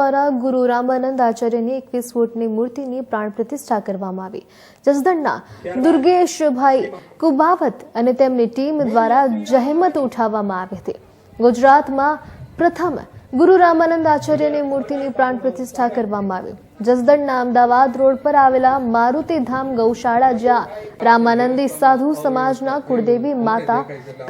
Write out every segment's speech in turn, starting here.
દ્વારા ગુરુ રામાનંદ આચાર્યની એકવીસ ફૂટની મૂર્તિની પ્રાણ પ્રતિષ્ઠા કરવામાં આવી. જસદણના દુર્ગેશભાઈ કુબાવત અને તેમની ટીમ દ્વારા જહેમત ઉઠાવવામાં આવી હતી. ગુજરાતમાં પ્રથમ ગુરુ રામાનંદ આચાર્યની મૂર્તિની પ્રાણ પ્રતિષ્ઠા કરવામાં આવી. જસદણના અમદાવાદ રોડ પર આવેલા મારુતિધામ ગૌશાળા જ્યાં રામાનંદી સાધુ સમાજના કુળદેવી માતા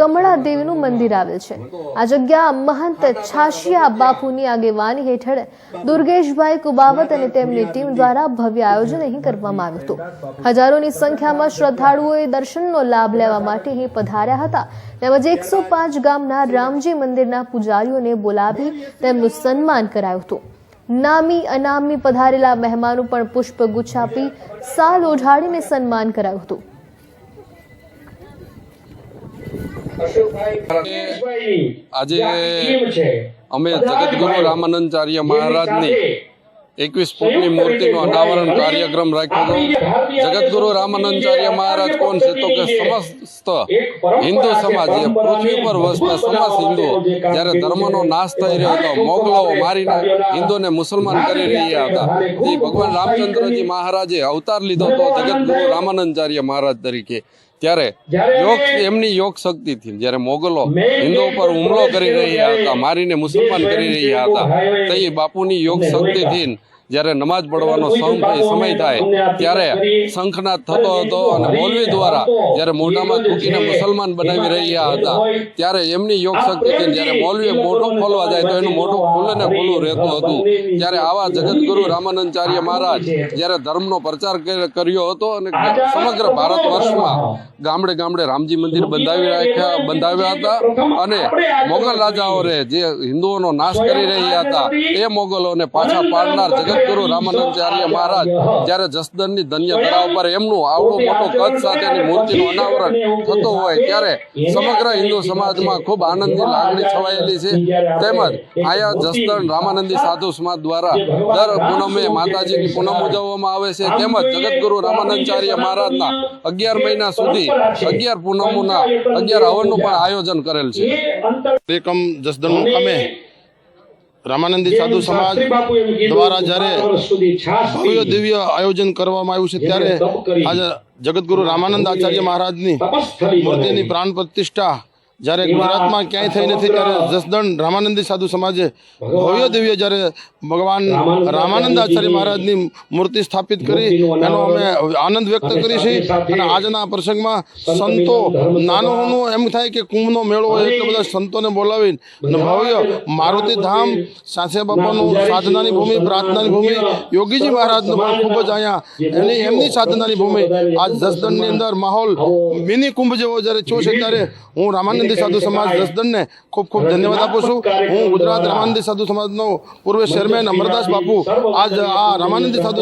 કમળા દેવીનું મંદિર આવેલ છે. આ જગ્યા મહંત છાશિયા બાપુની આગેવાની હેઠળ દુર્ગેશભાઈ કુબાવત અને તેમની ટીમ દ્વારા ભવ્ય આયોજન અહીં કરવામાં આવ્યું હતું. હજારોની સંખ્યામાં શ્રદ્ધાળુઓએ દર્શનનો લાભ લેવા માટે અહીં પધાર્યા હતા. તેમજ એકસો પાંચ ગામના રામજી મંદિરના પૂજારીઓને બોલાવી તેમનું સન્માન કરાયું હતું. નામી અનામી પધારેલા મહેમાનો પણ પુષ્પગુચ્છ આપી સાલ ઓઢાડીને સન્માન કરાયું હતું. આજે અમે જગતગુરુ રામાનંદાચાર્ય મહારાજની એકવીસ ફૂટની મૂર્તિનો અનાવરણ કાર્યક્રમ રાખ્યો હતો. જગતગુરુ રામાનંદાચાર્ય મહારાજ કોણ છે તો કે સમસ્ત હિન્દુ સમાજ એ પૃથ્વી પર વસતા સમસ્ત હિન્દુઓ જ્યારે ધર્મનો નાશ થઈ રહ્યો હતો મોગલો મારીને હિન્દુને મુસલમાન કરી રહ્યા હતા. એ ભગવાન રામચંદ્રજી મહારાજે અવતાર લીધો હતો જગતગુરુ રામાનંદાચાર્ય મહારાજ તરીકે. ત્યારે યોગ એમની યોગ શક્તિથી જ્યારે મોગલો હિન્દુ ઉપર હુમલો કરી રહ્યા હતા મારીને મુસલમાન કરી રહ્યા હતા. તો એ બાપુની યોગ શક્તિથી જ્યારે નમાજ પડવાનો સમય થાય ત્યારે શંખનાદ થતો હતો અને મૌલવી દ્વારા જ્યારે મોઢામાં થૂકીને મુસલમાન બનાવી રહ્યા હતા ત્યારે એમની યોગ શક્તિથી જ્યારે મૌલવી મોઢું ખોલવા જાય તો એનું મોઢું ખુલ્લે ને ખુલ્લું રહેતું હતું. ત્યારે આવા જગતગુરુ રામાનંદાચાર્ય મહારાજ જ્યારે ધર્મનો પ્રચાર કર્યો હતો અને સમગ્ર ભારત વર્ષમાં ગામડે ગામડે રામજી મંદિર બંધાવી રાખ્યા બંધાવ્યા હતા અને મોગલ રાજાઓને જે હિન્દુઓનો નાશ કરી રહ્યા હતા એ મોગલોને પાછા પાડનાર જગતગુરુ રામાનંદાચાર્ય મહારાજ, જ્યારે જસદણની ધન્ય ધરા ઉપર એમનું આવડું મોટું કદ સાથેની મૂર્તિનું અનાવરણ થતું હોય, ત્યારે સમગ્ર હિન્દુ સમાજમાં ખૂબ આનંદની લાગણી છવાયેલી છે. તેમજ આયા જસદણ રામાનંદી સાધુ સમાજ દ્વારા દર પૂનમે માતાજીની પૂનમ ઉજવવામાં આવે છે. તેમજ જગતગુરુ રામાનંદાચાર્ય મહારાજના અગિયાર મહિના સુધી અગિયાર પૂનમોના અગિયાર હવનનું પણ આયોજન કરેલ છે. એકમ જસદણ મુકામે રામાનંદી સાધુ સમાજ દ્વારા જ્યારે ભવ્ય દિવ્ય આયોજન કરવામાં આવ્યું છે ત્યારે આજે જગતગુરુ રામાનંદ આચાર્ય મહારાજની મૂર્તિની પ્રાણ પ્રતિષ્ઠા જ્યારે ગુજરાતમાં ક્યાંય થઈ નથી ત્યારે જસદણ રામાનંદી સાધુ સમાજે ભવ્ય દિવ્ય જ્યારે ભગવાન રામાનંદ આચાર્ય મહારાજની મૂર્તિ સ્થાપિત કરી એનો અમે આનંદ વ્યક્ત કરી છે. અને આજના પ્રસંગમાં સંતો નાનું હોનું એમ થાય કે કુંભનો મેળો હોય એટલે બધા સંતોને બોલાવીને અને ભવ્ય મારુતિ ધામ સાસે બાપાનું સાધનાની ભૂમિ પ્રાર્થનાની ભૂમિ યોગીજી મહારાજનું પણ ખૂબ જ અહીંયા એની એમની સાધનાની ભૂમિ. આજ જસદણની અંદર માહોલ મિની કુંભ જેવો જ્યારે થયો છે ત્યારે હું રામાનંદી સાધુ સમાજ જસદણને ખૂબ ખૂબ ધન્યવાદ આપું છું. હું ગુજરાત રામાનંદી સાધુ સમાજનો પૂર્વ ચેરમેન અમરદાસ બાપુ. આજ આ રામાનંદી સાધુ